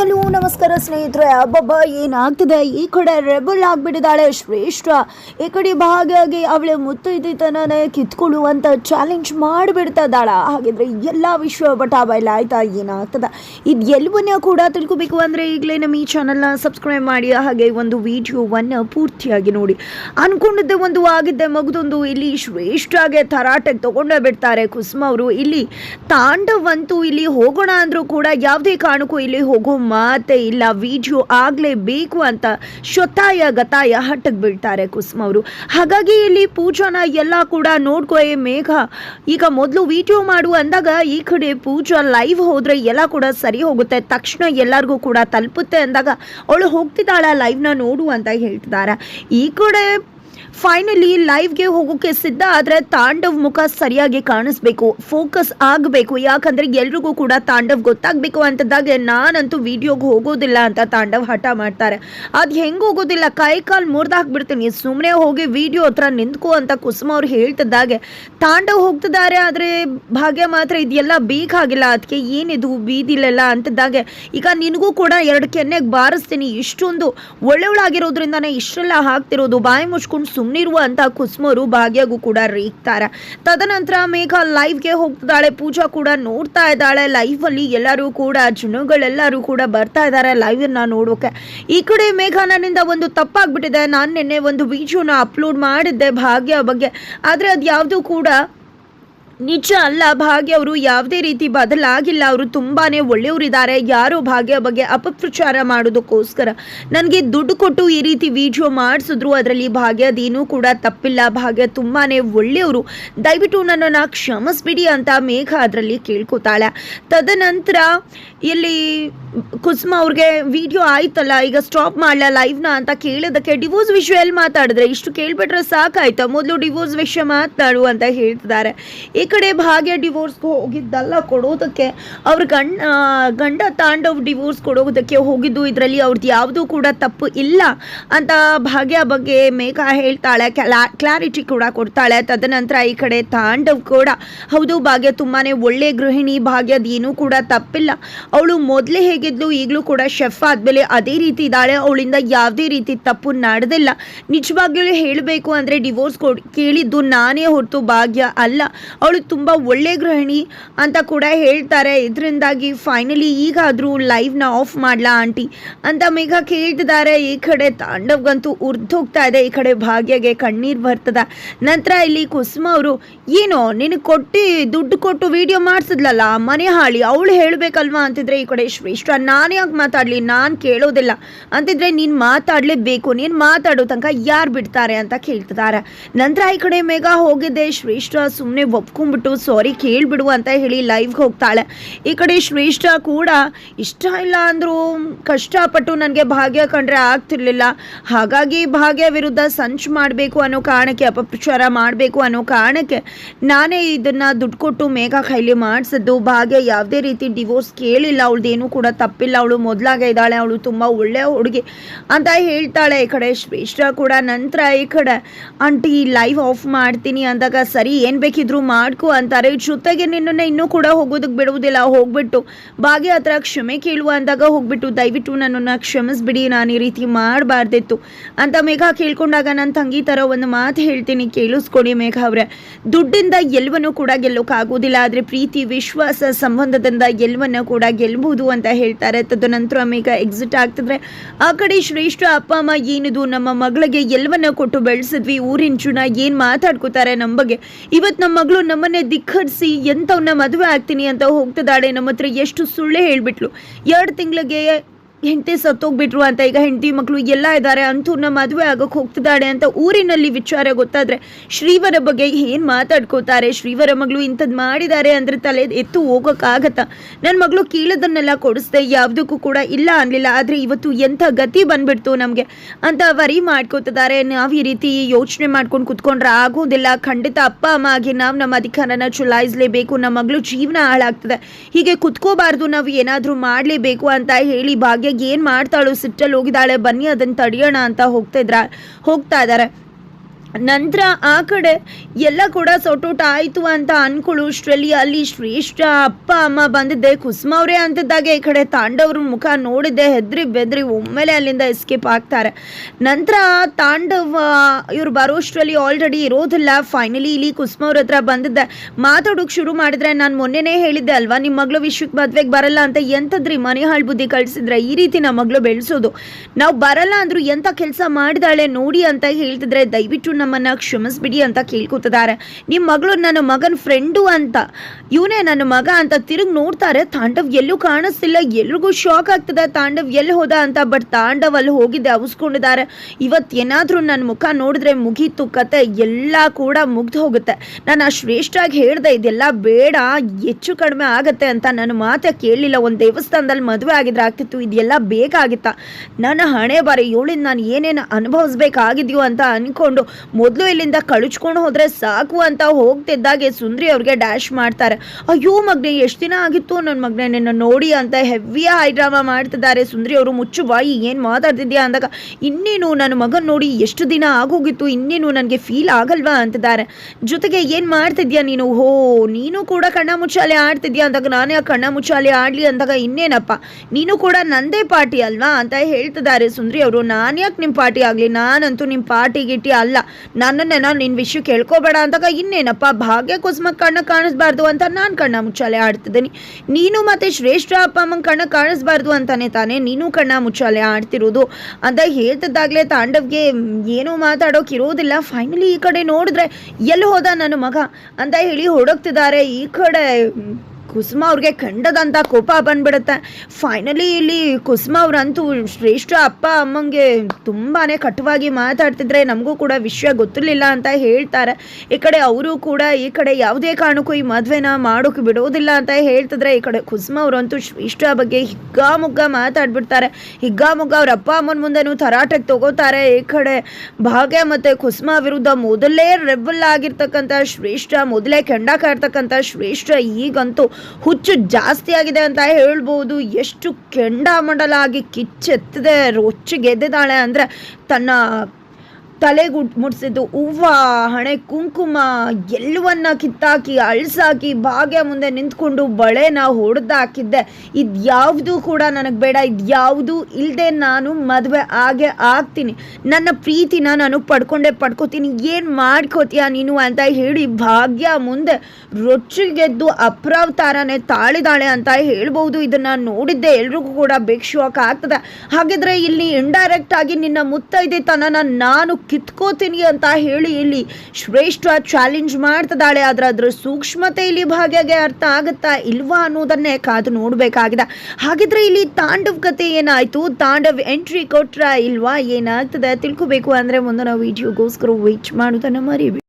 Hello, ನಮಸ್ಕಾರ ಸ್ನೇಹಿತರೆ. ಅಬ್ಬಬ್ಬ, ಏನಾಗ್ತದೆ? ಈ ಕಡೆ ರೆಬಲ್ ಆಗ್ಬಿಟ್ಟಿದ್ದಾಳೆ ಶ್ರೇಷ್ಠ. ಈ ಕಡೆ ಭಾಗಿಯಾಗಿ ಅವಳ ಮುತ್ತೈದೆತನನೇ ಕಿತ್ಕೊಳ್ಳುವಂತ ಚಾಲೆಂಜ್ ಮಾಡಿಬಿಡ್ತಾ ಹಾಗಿದ್ರೆ ಎಲ್ಲ ವಿಶ್ವ ಬಟ ಆಯ್ತಾ? ಏನಾಗ್ತದೆ? ಇದು ಎಲ್ಲವನ್ನ ಕೂಡ ತಿಳ್ಕೊಬೇಕು ಅಂದರೆ ಈಗಲೇ ನಮ್ಮ ಈ ಚಾನಲ್ನ ಸಬ್ಸ್ಕ್ರೈಬ್ ಮಾಡಿ, ಹಾಗೆ ಒಂದು ವಿಡಿಯೋವನ್ನು ಪೂರ್ತಿಯಾಗಿ ನೋಡಿ. ಅನ್ಕೊಂಡಿದ್ದೆ ಒಂದು ಆಗಿದ್ದೆ ಮಗದೊಂದು. ಇಲ್ಲಿ ಶ್ರೇಷ್ಠಗೆ ತರಾಟೆಗೆ ತಗೊಂಡೇ ಬಿಡ್ತಾರೆ ಕುಸುಮ ಅವರು. ಇಲ್ಲಿ ತಾಂಡವಂತೂ ಇಲ್ಲಿ ಹೋಗೋಣ ಅಂದ್ರೂ ಕೂಡ ಯಾವುದೇ ಕಾರಣಕ್ಕೂ ಇಲ್ಲಿ ಹೋಗೋ ಮಾತೇ ಇಲ್ಲ, ವಿಡಿಯೋ ಆಗಲೇಬೇಕು ಅಂತ ಶೊತ್ತಾಯ ಗತಾಯ ಹಟ್ಟಕ್ಕೆ ಬಿಡ್ತಾರೆ ಕುಸುಮ ಅವರು. ಹಾಗಾಗಿ ಇಲ್ಲಿ ಪೂಜಾನ ಎಲ್ಲ ಕೂಡ ನೋಡ್ಕೋ ಏ ಮೇಘ. ಈಗ ಮೊದಲು ವಿಡಿಯೋ ಮಾಡು ಅಂದಾಗ ಈ ಕಡೆ ಪೂಜಾ ಲೈವ್ ಹೋದರೆ ಎಲ್ಲ ಕೂಡ ಸರಿ ಹೋಗುತ್ತೆ. ತಕ್ಷಣ ಎಲ್ಲರಿಗೂ ಕೂಡ ತಲುಪುತ್ತೆ ಅಂದಾಗ ಅವಳು ಹೋಗ್ತಿದ್ದಾಳ ಲೈವ್ನ ನೋಡು ಅಂತ ಹೇಳ್ತಿದ್ದಾರೆ ಈ ಕಡೆ ಫೈನಲಿ ಲೈವ್ಗೆ ಹೋಗೋಕೆ ಸಿದ್ಧ ಆದರೆ ತಾಂಡವ್ ಮುಖ ಸರಿಯಾಗಿ ಕಾಣಿಸ್ಬೇಕು ಫೋಕಸ್ ಆಗಬೇಕು. ಯಾಕಂದ್ರೆ ಎಲ್ರಿಗೂ ಕೂಡ ತಾಂಡವ್ ಗೊತ್ತಾಗಬೇಕು ಅಂತದಾಗ ನಾನಂತೂ ವಿಡಿಯೋಗೆ ಹೋಗೋದಿಲ್ಲ ಅಂತ ತಾಂಡವ್ ಹಠ ಮಾಡ್ತಾರೆ. ಅದು ಹೆಂಗೆ ಹೋಗೋದಿಲ್ಲ? ಕೈ ಕಾಲು ಮುರಿದಾಕ್ಬಿಡ್ತೀನಿ ಸುಮ್ಮನೆ ಹೋಗಿ ವಿಡಿಯೋ ಹತ್ರ ನಿಂತ್ಕೋ ಅಂತ ಕುಸುಮ ಅವ್ರು ಹೇಳ್ತಿದ್ದಾಗೆ. ತಾಂಡವ್ ಹೋಗ್ತಿದ್ದಾರೆ ಆದರೆ ಭಾಗ್ಯ ಮಾತ್ರ ಇದೆಲ್ಲ ಬೇಕಾಗಿಲ್ಲ ಅದಕ್ಕೆ ಏನಿದು? ಬೀದಿಲೆಲ್ಲ ಅಂತದಾಗೆ. ಈಗ ನಿನಗೂ ಕೂಡ ಎರಡು ಕೆನ್ನೆಗೆ ಬಾರಿಸ್ತೀನಿ. ಇಷ್ಟೊಂದು ಒಳ್ಳೆಯವಳಾಗಿರೋದ್ರಿಂದಾನೇ ಇಷ್ಟೆಲ್ಲ ಹಾಕ್ತಿರೋದು. ಬಾಯಿ ಮುಚ್ಕೊಂಡು ಸುಮ್ಮನಿರುವ ಅಂತ ಕುಸುಮರು ಭಾಗ್ಯಗೂ ಕೂಡ ರೇಗ್ತಾರೆ. ತದನಂತರ ಮೇಘ ಲೈವ್ಗೆ ಹೋಗ್ತಿದ್ದಾಳೆ, ಪೂಜಾ ಕೂಡ ನೋಡ್ತಾ ಇದ್ದಾಳೆ ಲೈವಲ್ಲಿ ಎಲ್ಲರೂ ಕೂಡ, ಜನಗಳೆಲ್ಲರೂ ಕೂಡ ಬರ್ತಾ ಇದ್ದಾರೆ ಲೈವನ್ನ ನೋಡೋಕೆ. ಈ ಕಡೆ ಮೇಘ ನನ್ನಿಂದ ಒಂದು ತಪ್ಪಾಗ್ಬಿಟ್ಟಿದೆ. ನಾನು ನಿನ್ನೆ ಒಂದು ವಿಡಿಯೋನ ಅಪ್ಲೋಡ್ ಮಾಡಿದ್ದೆ ಭಾಗ್ಯ ಬಗ್ಗೆ. ಆದರೆ ಅದು ಯಾವುದೂ ಕೂಡ ನಿಜ ಅಲ್ಲ, ಭಾಗ್ಯ ಅವರು ಯಾವುದೇ ರೀತಿ ಬದಲಾಗಿಲ್ಲ. ಅವರು ತುಂಬಾನೇ ಒಳ್ಳೆಯವರಿದ್ದಾರೆ. ಯಾರು ಭಾಗ್ಯ ಬಗ್ಗೆ ಅಪಪ್ರಚಾರ ಮಾಡೋದಕ್ಕೋಸ್ಕರ ನನಗೆ ದುಡ್ಡು ಕೊಟ್ಟು ಈ ರೀತಿ ವಿಡಿಯೋ ಮಾಡಿಸಿದ್ರು. ಅದರಲ್ಲಿ ಭಾಗ್ಯದೇನೂ ಕೂಡ ತಪ್ಪಿಲ್ಲ. ಭಾಗ್ಯ ತುಂಬಾನೇ ಒಳ್ಳೆಯವರು. ದಯವಿಟ್ಟು ನನ್ನನ್ನು ಕ್ಷಮಿಸ್ಬಿಡಿ ಅಂತ ಮೇಘ ಅದರಲ್ಲಿ ಕೇಳ್ಕೊತಾಳೆ. ತದನಂತರ ಇಲ್ಲಿ ಕುಸುಮ ಅವ್ರಿಗೆ, ವಿಡಿಯೋ ಆಯ್ತಲ್ಲ, ಈಗ ಸ್ಟಾಪ್ ಮಾಡಲ್ಲ ಲೈವ್ನ ಅಂತ ಕೇಳೋದಕ್ಕೆ ಡಿವೋರ್ಸ್ ವಿಷಯ ಎಲ್ಲಿ ಮಾತಾಡಿದ್ರೆ? ಇಷ್ಟು ಕೇಳಿಬಿಟ್ರೆ ಸಾಕಾಯ್ತಾ? ಮೊದಲು ಡಿವೋರ್ಸ್ ವಿಷಯ ಮಾತಾಡು ಅಂತ ಹೇಳ್ತಿದ್ದಾರೆ. ಕಡೆ ಭಾಗ್ಯ ಡಿವೋರ್ಸ್ಗೆ ಹೋಗಿದ್ದಲ್ಲ ಕೊಡೋದಕ್ಕೆ. ಅವ್ರ ಗಂಡ ಗಂಡ ತಾಂಡವ್ ಡಿವೋರ್ಸ್ ಕೊಡೋದಕ್ಕೆ ಹೋಗಿದ್ದು, ಇದರಲ್ಲಿ ಅವ್ರದ್ದು ಯಾವುದೂ ಕೂಡ ತಪ್ಪು ಇಲ್ಲ ಅಂತ ಭಾಗ್ಯ ಬಗ್ಗೆ ಮೇಘ ಹೇಳ್ತಾಳೆ ಕ್ಲಾರಿಟಿ ಕೂಡ ಕೊಡ್ತಾಳೆ. ತದನಂತರ ಈ ಕಡೆ ತಾಂಡವ್ ಕೂಡ, ಹೌದು ಭಾಗ್ಯ ತುಂಬಾ ಒಳ್ಳೆ ಗೃಹಿಣಿ, ಭಾಗ್ಯದ ಏನೂ ಕೂಡ ತಪ್ಪಿಲ್ಲ. ಅವಳು ಮೊದಲೇ ಹೇಗಿದ್ಲು, ಈಗಲೂ ಕೂಡ ಶೆಫ್ ಆದಮೇಲೆ ಅದೇ ರೀತಿ ಇದ್ದಾಳೆ. ಅವಳಿಂದ ಯಾವುದೇ ರೀತಿ ತಪ್ಪು ನಡೆದಿಲ್ಲ. ನಿಜವಾಗ್ಲೂ ಹೇಳಬೇಕು ಅಂದರೆ ಡಿವೋರ್ಸ್ ಕೊಡ್, ಕೇಳಿದ್ದು ನಾನೇ ಹೊರತು ಭಾಗ್ಯ ಅಲ್ಲ. ಅವಳು ತುಂಬ ಒಳ್ಳೆ ಗೃಹಿಣಿ ಅಂತ ಕೂಡ ಹೇಳ್ತಾರೆ. ಇದರಿಂದಾಗಿ ಫೈನಲಿ ಈಗಾದರೂ ಲೈವ್ನ ಆಫ್ ಮಾಡ್ಲಾ ಆಂಟಿ? ಅಂತ ಮೇಘ ಕೇಳ್ತಿದ್ದಾರೆ ಈ ಕಡೆ ತಾಂಡವ್ಗಂತೂ ಉರ್ದೋಗ್ತಾ ಇದೆ. ಈ ಕಡೆ ಭಾಗ್ಯಗೆ ಕಣ್ಣೀರು ಬರ್ತದೆ. ನಂತರ ಇಲ್ಲಿ ಕುಸುಮ ಅವರು, ಏನೋ, ನಿನಗೆ ಕೊಟ್ಟು ದುಡ್ಡು ಕೊಟ್ಟು ವಿಡಿಯೋ ಮಾಡಿಸಿದ್ಲಲ್ಲ? ಮನೆ ಹಾಳಿ, ಅವಳು ಹೇಳಬೇಕಲ್ವಾ? ಅಂತಿದ್ರೆ, ಈ ಕಡೆ ಶ್ರೇಷ್ಠ, ನಾನು ಯಾಕೆ ಮಾತಾಡಲಿ, ನಾನು ಕೇಳೋದಿಲ್ಲ. ಅಂತಿದ್ರೆ, ನೀನು ಮಾತಾಡಲೇಬೇಕು, ನೀನು ಮಾತಾಡೋ ತನಕ ಯಾರು ಬಿಡ್ತಾರೆ? ಅಂತ ಕೇಳ್ತಿದ್ದಾರೆ ನಂತರ ಈ ಕಡೆ ಮೇಘ ಹೋಗಿದ್ದೆ ಶ್ರೇಷ್ಠ ಸುಮ್ಮನೆ ಒಪ್ಕೊಂಡ್ಬಿಟ್ಟು ಸಾರಿ ಕೇಳಿಬಿಡು ಅಂತ ಹೇಳಿ ಲೈವ್ಗೆ ಹೋಗ್ತಾಳೆ. ಈ ಕಡೆ ಶ್ರೇಷ್ಠ ಕೂಡ ಇಷ್ಟ ಇಲ್ಲ ಅಂದರೂ ಕಷ್ಟಪಟ್ಟು ನನಗೆ ಭಾಗ್ಯ ಕಂಡ್ರೆ ಆಗ್ತಿರ್ಲಿಲ್ಲ. ಹಾಗಾಗಿ ಭಾಗ್ಯ ವಿರುದ್ಧ ಸಂಚು ಮಾಡಬೇಕು ಅನ್ನೋ ಕಾರಣಕ್ಕೆ, ಅಪಪ್ರಚಾರ ಮಾಡಬೇಕು ಅನ್ನೋ ಕಾರಣಕ್ಕೆ ನಾನೇ ಇದನ್ನು ದುಡ್ಡು ಕೊಟ್ಟು ಮೇಘ ಕೈಲಿ ಮಾಡಿಸಿದ್ದು. ಭಾಗ್ಯ ಯಾವುದೇ ರೀತಿ ಡಿವೋರ್ಸ್ ಕೇಳಿಲ್ಲ, ಅವಳದೇನು ಕೂಡ ತಪ್ಪಿಲ್ಲ. ಅವಳು ಮೊದಲಾಗೆ ಇದ್ದಾಳೆ, ಅವಳು ತುಂಬ ಒಳ್ಳೆಯ ಹುಡುಗಿ ಅಂತ ಹೇಳ್ತಾಳೆ ಈ ಕಡೆ ಶ್ರೇಷ್ಠ ಕೂಡ. ನಂತರ ಈ ಕಡೆ, ಆಂಟಿ ಲೈವ್ ಆಫ್ ಮಾಡ್ತೀನಿ ಅಂದಾಗ, ಸರಿ, ಏನು ಬೇಕಿದ್ರು ಅಂತಾರೆ. ಜೊತೆಗೆ ನಿನ್ನನ್ನು ಇನ್ನೂ ಕೂಡ ಹೋಗೋದಕ್ಕೆ ಬಿಡುವುದಿಲ್ಲ. ಹೋಗ್ಬಿಟ್ಟು ಬಾಗಿ ಹತ್ರ ಕ್ಷಮೆ ಕೇಳುವ ಅಂದಾಗ ಹೋಗ್ಬಿಟ್ಟು ದಯವಿಟ್ಟು ನನ್ನನ್ನು ಕ್ಷಮಿಸ್ಬಿಡಿ. ನಾನು ಈ ರೀತಿ ಮಾಡಬಾರ್ದಿತ್ತು. ಅಂತ ಮೇಘ ಕೇಳ್ಕೊಂಡಾಗ ನನ್ನ ತಂಗಿ ಥರ ಒಂದು ಮಾತು ಹೇಳ್ತೀನಿ. ಕೇಳಿಸ್ಕೊಡಿ ಮೇಘ ಅವರೇ. ದುಡ್ಡಿಂದ ಎಲ್ಲವನ್ನೂ ಕೂಡ ಗೆಲ್ಲೋಕ್ಕಾಗೋದಿಲ್ಲ ಆದರೆ ಪ್ರೀತಿ, ವಿಶ್ವಾಸ, ಸಂಬಂಧದಿಂದ ಎಲ್ಲವನ್ನ ಕೂಡ ಗೆಲ್ಬಹುದು ಅಂತ ಹೇಳ್ತಾರೆ. ತದನಂತರ ಮೇಘ ಎಕ್ಸಿಟ್ ಆಗ್ತಿದ್ರೆ, ಆ ಕಡೆ ಶ್ರೇಷ್ಠ ಅಪ್ಪ, ಅಮ್ಮ ಏನಿದು? ನಮ್ಮ ಮಗಳಿಗೆ ಎಲ್ಲವನ್ನ ಕೊಟ್ಟು ಬೆಳೆಸಿದ್ವಿ. ಊರಿನ ಜನ ಏನು ಮಾತಾಡ್ಕೋತಾರೆ ನಮ್ಮ ಬಗ್ಗೆ? ಇವತ್ತು ನಮ್ಮ ಮಗಳು ನಮ್ಮನ್ನೇ ಧಿಕ್ಕರಿಸಿ ಎಂಥವನ್ನ ಮದುವೆ ಆಗ್ತೀನಿ ಅಂತ ಹೋಗ್ತಿದ್ದಾಳೆ ನಮ್ಮ ಹತ್ರ ಎಷ್ಟು ಸುಳ್ಳೆ ಹೇಳ್ಬಿಟ್ಲು. ಎರಡು ತಿಂಗಳಿಗೆ ಹೆಂಡತಿ ಸತ್ತೋಗ್ಬಿಟ್ರು ಅಂತ ಈಗ ಹೆಂಡತಿ ಮಕ್ಕಳು ಎಲ್ಲ ಇದ್ದಾರೆ ಅಂತೂ ಮದುವೆ ಆಗೋಕೆ ಹೋಗ್ತಿದ್ದಾಳೆ ಅಂತ ಊರಿನಲ್ಲಿ ವಿಚಾರ ಗೊತ್ತಾದರೆ ಶ್ರೀವರ ಬಗ್ಗೆ ಏನು ಮಾತಾಡ್ಕೋತಾರೆ? ಶ್ರೀವರ ಮಗಳು ಇಂಥದ್ದು ಮಾಡಿದ್ದಾರೆ ಅಂದ್ರೆ ತಲೆ ಎತ್ತು ಹೋಗೋಕ್ಕಾಗತ್ತಾ? ನನ್ನ ಮಗಳು ಕೀಳದನ್ನೆಲ್ಲ ಕೊಡಿಸ್ದೆ, ಯಾವುದಕ್ಕೂ ಕೂಡ ಇಲ್ಲ ಅನ್ನಲಿಲ್ಲ ಆದರೆ ಇವತ್ತು ಎಂಥ ಗತಿ ಬಂದ್ಬಿಡ್ತು ನಮಗೆ ಅಂತ ವರಿ ಮಾಡ್ಕೋತಿದ್ದಾರೆ. ನಾವು ಈ ರೀತಿ ಯೋಚನೆ ಮಾಡ್ಕೊಂಡು ಕುತ್ಕೊಂಡ್ರೆ ಆಗೋದಿಲ್ಲ. ಖಂಡಿತ ಅಪ್ಪ, ಅಮ್ಮ ಆಗಿ ನಾವು ನಮ್ಮ ಅಧಿಕಾರನ ಚುಲಾಯಿಸಲೇಬೇಕು, ನಮ್ಮ ಮಗಳು ಜೀವನ ಹಾಳಾಗ್ತದೆ. ಹೀಗೆ ಕುತ್ಕೋಬಾರ್ದು, ನಾವು ಏನಾದರೂ ಮಾಡಲೇಬೇಕು ಅಂತ ಹೇಳಿ ಭಾಗ್ಯ ಏನು ಮಾಡ್ತಾಳು? ಸಿಟ್ಟಲ್ಲಿ ಹೋಗಿದ್ದಾಳೆ. ಬನ್ನಿ ಅದನ್ನು ತಡೆಯೋಣ ಅಂತ ಹೋಗ್ತಾ ಇದ್ರ ಹೋಗ್ತಾ ಇದ್ದಾರೆ ನಂತರ ಆ ಕಡೆ ಎಲ್ಲ ಕೂಡ ಸೊಟೋಟ ಆಯಿತು ಅಂತ ಅನ್ಕೊಳ್ಳೋಷ್ಟ್ರಲ್ಲಿ ಅಲ್ಲಿ ಶ್ರೇಷ್ಠ ಅಪ್ಪ, ಅಮ್ಮ ಬಂದಿದ್ದೆ. ಕುಸುಮವ್ರೆ ಅಂತಿದ್ದಾಗೆ ಈ ಕಡೆ ತಾಂಡವ್ರ ಮುಖ ನೋಡಿದ್ದೆ. ಹೆದ್ರಿ ಬೆದ್ರಿ ಒಮ್ಮೆಲೆ ಅಲ್ಲಿಂದ ಎಸ್ಕೇಪ್ ಆಗ್ತಾರೆ. ನಂತರ ತಾಂಡವ್ ಇವ್ರು ಬರೋಷ್ಟರಲ್ಲಿ ಆಲ್ರೆಡಿ ಇರೋದಿಲ್ಲ. ಫೈನಲಿ ಇಲ್ಲಿ ಕುಸುಮವ್ರ ಹತ್ರ ಬಂದಿದ್ದೆ. ಮಾತಾಡೋಕೆ ಶುರು ಮಾಡಿದ್ರೆ ನಾನು ಮೊನ್ನೆನೇ ಹೇಳಿದ್ದೆ ಅಲ್ವಾ ನಿಮ್ಮ ಮಗಳು ವಿಶ್ವಕ್ಕೆ ಮದುವೆಗೆ ಬರಲ್ಲ ಅಂತ ಎಂಥದ್ರಿ ಮನೆ ಹಾಳು ಬುದ್ಧಿ ಕಳಿಸಿದ್ರೆ? ಈ ರೀತಿ ನಮ್ಮ ಮಗಳು ಬೆಳೆಸೋದು. ನಾವು ಬರಲ್ಲ ಅಂದರೂ ಎಂಥ ಕೆಲಸ ಮಾಡಿದಾಳೆ ನೋಡಿ ಅಂತ ಹೇಳ್ತಿದ್ರೆ ದಯವಿಟ್ಟು ನಮ್ಮನ್ನ ಕ್ಷಮಿಸ್ಬಿಡಿ ಅಂತ ಕೇಳ್ಕೊತಿದ್ದಾರೆ. ನಿಮ್ಮ ಮಗಳು ನನ್ನ ಮಗನ ಫ್ರೆಂಡು ಅಂತ. ಇವನೇ ನನ್ನ ಮಗ ಅಂತ ತಿರುಗಿ ನೋಡ್ತಾರೆ. ತಾಂಡವ್ ಎಲ್ಲೂ ಕಾಣಿಸ್ತಿಲ್ಲ. ಎಲ್ರಿಗೂ ಶಾಕ್ ಆಗ್ತದೆ. ತಾಂಡವ್ ಎಲ್ಲಿ ಹೋದ ಅಂತ ಬಟ್ ತಾಂಡವ್ ಅಲ್ಲಿ ಹೋಗಿದ್ದೆ, ಅವಸ್ಕೊಂಡಿದ್ದಾರೆ. ಇವತ್ತೇನಾದರೂ ನನ್ನ ಮುಖ ನೋಡಿದ್ರೆ ಮುಗೀತು ಕತೆ ಎಲ್ಲ ಕೂಡ ಮುಗ್ದು ಹೋಗುತ್ತೆ. ನಾನು ಆ ಶ್ರೇಷ್ಠಾಗಿ ಹೇಳ್ದೆ, ಇದೆಲ್ಲ ಬೇಡ, ಹೆಚ್ಚು ಕಡಿಮೆ ಆಗತ್ತೆ ಅಂತ ನನ್ನ ಮಾತೆ ಕೇಳಲಿಲ್ಲ. ಒಂದು ದೇವಸ್ಥಾನದಲ್ಲಿ ಮದುವೆ ಆಗಿದ್ರೆ ಆಗ್ತಿತ್ತು. ಇದೆಲ್ಲ ಬೇಕಾಗಿತ್ತ? ನನ್ನ ಹಣೆ ಬಾರಿ, ಇವಳಿಂದ ನಾನು ಏನೇನು ಅನುಭವಿಸ್ಬೇಕಾಗಿದ್ಯೋ ಅಂತ ಅನ್ಕೊಂಡು ಮೊದಲು ಇಲ್ಲಿಂದ ಕಳುಚ್ಕೊಂಡು ಹೋದರೆ ಸಾಕು ಅಂತ ಹೋಗ್ತಿದ್ದಾಗೆ ಸುಂದ್ರಿ ಅವ್ರಿಗೆ ಡ್ಯಾಶ್ ಮಾಡ್ತಾರೆ. ಅಯ್ಯೋ ಮಗ್ನೆ, ಎಷ್ಟು ದಿನ ಆಗಿತ್ತು ನನ್ನ ಮಗ್ನೆ ನಿನ್ನ ನೋಡಿ ಅಂತ ಹೆವಿಯ ಹೈಡ್ರಾಮಾ ಮಾಡ್ತಿದ್ದಾರೆ. ಸುಂದ್ರಿ ಅವರು ಮುಚ್ಚು ಬಾಯಿ ಏನು ಮಾತಾಡ್ತಿದ್ಯಾ ಅಂದಾಗ, ಇನ್ನೇನು ನನ್ನ ಮಗನ ನೋಡಿ ಎಷ್ಟು ದಿನ ಆಗೋಗಿತ್ತು, ಇನ್ನೇನು ನನಗೆ ಫೀಲ್ ಆಗಲ್ವಾ ಅಂತಿದ್ದಾರೆ. ಜೊತೆಗೆ ಏನು ಮಾಡ್ತಿದ್ಯಾ ನೀನು? ಹೋ, ನೀನು ಕೂಡ ಕಣ್ಣ ಮುಚ್ಚಾಲೆ ಆಡ್ತಿದ್ಯಾ ಅಂದಾಗ, ನಾನೇ ಆ ಕಣ್ಣ ಮುಚ್ಚಾಲೆ ಆಡಲಿ ಅಂದಾಗ ಇನ್ನೇನಪ್ಪ? ನೀನು ಕೂಡ ನಂದೇ ಪಾರ್ಟಿ ಅಲ್ವಾ ಅಂತ ಹೇಳ್ತಿದ್ದಾರೆ ಸುಂದ್ರಿ ಅವರು. ನಾನು ಯಾಕೆ ನಿಮ್ಮ ಪಾರ್ಟಿ ಆಗಲಿ? ನಾನಂತೂ ನಿಮ್ಮ ಪಾರ್ಟಿ ಗಿಟ್ಟಿ ಅಲ್ಲ. ನನ್ನನ್ನೇನೋ ನಿನ್ನ ವಿಷಯ ಕೇಳ್ಕೊಬೇಡ ಅಂದಾಗ ಇನ್ನೇನಪ್ಪ? ಭಾಗ್ಯ ಕುಸುಮ ಕಣ್ಣ ಕಾಣಿಸ್ಬಾರ್ದು ಅಂತ ನಾನು ಕಣ್ಣ ಮುಚ್ಚಾಲೆ ಆಡ್ತಿದ್ದೀನಿ. ನೀನು ಮತ್ತೆ ಶ್ರೇಷ್ಠ ಅಪ್ಪ ಅಮ್ಮನ ಕಣ್ಣ ಕಾಣಿಸ್ಬಾರ್ದು ಅಂತಾನೆ ತಾನೇ ನೀನು ಕಣ್ಣ ಮುಚ್ಚಾಲೆ ಆಡ್ತಿರೋದು. ಅಂತ ಹೇಳ್ತಿದ್ದಾಗಲೇ ತಾಂಡವ್ಗೆ ಏನೂ ಮಾತಾಡೋಕೆ ಇರೋದಿಲ್ಲ. ಫೈನಲಿ ಈ ಕಡೆ ನೋಡಿದ್ರೆ, ಎಲ್ಲಿ ಹೋದ ನನ್ನ ಮಗ? ಅಂತ ಹೇಳಿ ಹುಡುಕ್ತಿದ್ದಾರೆ ಈ ಕಡೆ ಕುಸುಮ ಅವ್ರಿಗೆ ಕಂಡದಂತ ಕೋಪ ಬಂದ್ಬಿಡುತ್ತೆ. ಫೈನಲಿ ಇಲ್ಲಿ ಕುಸುಮ ಅವ್ರಂತೂ ಶ್ರೇಷ್ಠ ಅಪ್ಪ ಅಮ್ಮಂಗೆ ತುಂಬಾ ಕಟುವಾಗಿ ಮಾತಾಡ್ತಿದ್ರೆ ನಮಗೂ ಕೂಡ ವಿಷಯ ಗೊತ್ತಿರಲಿಲ್ಲ ಅಂತ ಹೇಳ್ತಾರೆ. ಈ ಕಡೆ ಅವರು ಕೂಡ ಈ ಕಡೆ ಯಾವುದೇ ಕಾರಣಕ್ಕೂ ಈ ಮದುವೆನ ಮಾಡೋಕೆ ಬಿಡೋದಿಲ್ಲ ಅಂತ ಹೇಳ್ತಿದ್ರೆ ಈ ಕಡೆ ಕುಸುಮ ಅವರಂತೂ ಶ್ರೇಷ್ಠ ಬಗ್ಗೆ ಹಿಗ್ಗಾಮುಗ್ಗ ಮಾತಾಡ್ಬಿಡ್ತಾರೆ. ಹಿಗ್ಗಾಮುಗ್ಗ ಅವ್ರ ಅಪ್ಪ ಅಮ್ಮನ ಮುಂದೆನೂ ತರಾಟೆಗೆ ತಗೋತಾರೆ. ಈ ಕಡೆ ಭಾಗ್ಯ ಮತ್ತು ಕುಸುಮ ವಿರುದ್ಧ ಮೊದಲೇ ರೆಬಲ್ ಆಗಿರ್ತಕ್ಕಂಥ ಶ್ರೇಷ್ಠ, ಮೊದಲೇ ಕೆಂಡ ಕಾಡ್ತಕ್ಕಂಥ ಶ್ರೇಷ್ಠ ಈಗಂತೂ ಹುಚ್ಚು ಜಾಸ್ತಿ ಆಗಿದೆ ಅಂತ ಹೇಳ್ಬೋದು. ಎಷ್ಟು ಕೆಂಡಾಮಂಡಲಾಗಿ ಕಿಚ್ಚೆತ್ತದೆ ರೊಚ್ಚಿಗೆದ್ದಿದ್ದಾಳೆ ಅಂದರೆ ತನ್ನ ತಲೆಗೆ ಮುಟ್ಸಿದ್ದು ಹೂವ, ಹಣೆ, ಕುಂಕುಮ ಎಲ್ಲವನ್ನ ಕಿತ್ತಾಕಿ, ಅಳ್ಸಾಕಿ ಭಾಗ್ಯ ಮುಂದೆ ನಿಂತ್ಕೊಂಡು ಬಳೆನ ಹೊಡೆದಾಕಿದ್ದೆ. ಇದ್ಯಾವುದು ಕೂಡ ನನಗೆ ಬೇಡ, ಇದ್ಯಾವುದು ಇಲ್ಲದೆ ನಾನು ಮದುವೆ ಆಗೇ ಆಗ್ತೀನಿ. ನನ್ನ ಪ್ರೀತಿನ ನಾನು ಪಡ್ಕೊಂಡೇ, ಪಡ್ಕೋತೀನಿ. ಏನು ಮಾಡ್ಕೋತೀಯ ನೀನು ಅಂತ ಹೇಳಿ ಭಾಗ್ಯ ಮುಂದೆ ರೊಚ್ಚಿಗೆದ್ದು ಅಪ್ರಾವತಾರನೇ ತಾಳಿದಾಳೆ ಅಂತ ಹೇಳ್ಬೋದು. ಇದನ್ನು ನೋಡಿದ್ದೆ ಎಲ್ರಿಗೂ ಕೂಡ ಶಾಕ್ ಆಗ್ತದೆ. ಹಾಗಿದ್ರೆ ಇಲ್ಲಿ ಇಂಡೈರೆಕ್ಟ್ ಆಗಿ ನಿನ್ನ ಮುತ್ತೈದೆತನನ ನಾನು ಕಿತ್ಕೋತೀನಿ ಅಂತ ಹೇಳಿ ಇಲ್ಲಿ ಶ್ರೇಷ್ಠ ಚಾಲೆಂಜ್ ಮಾಡ್ತಿದ್ದಾಳೆ. ಆದ್ರೆ ಅದ್ರ ಸೂಕ್ಷ್ಮತೆ ಇಲ್ಲಿ ಭಾಗ್ಯಗೆ ಅರ್ಥ ಆಗುತ್ತಾ ಇಲ್ವಾ ಅನ್ನೋದನ್ನೇ ಕಾದು ನೋಡಬೇಕಾಗಿದೆ. ಹಾಗಿದ್ರೆ ಇಲ್ಲಿ ತಾಂಡವ್ ಕತೆ ಏನಾಯ್ತು? ತಾಂಡವ್ ಎಂಟ್ರಿ ಕೊಟ್ರ ಇಲ್ವಾ? ಏನಾಗ್ತದೆ? ತಿಳ್ಕೊಬೇಕು. ಅಂದ್ರೆ ಮುಂದಿನ ವಿಡಿಯೋಗೋಸ್ಕರ ವೇಟ್ ಮಾಡೋದನ್ನ ಮರಿಬೇಡಿ.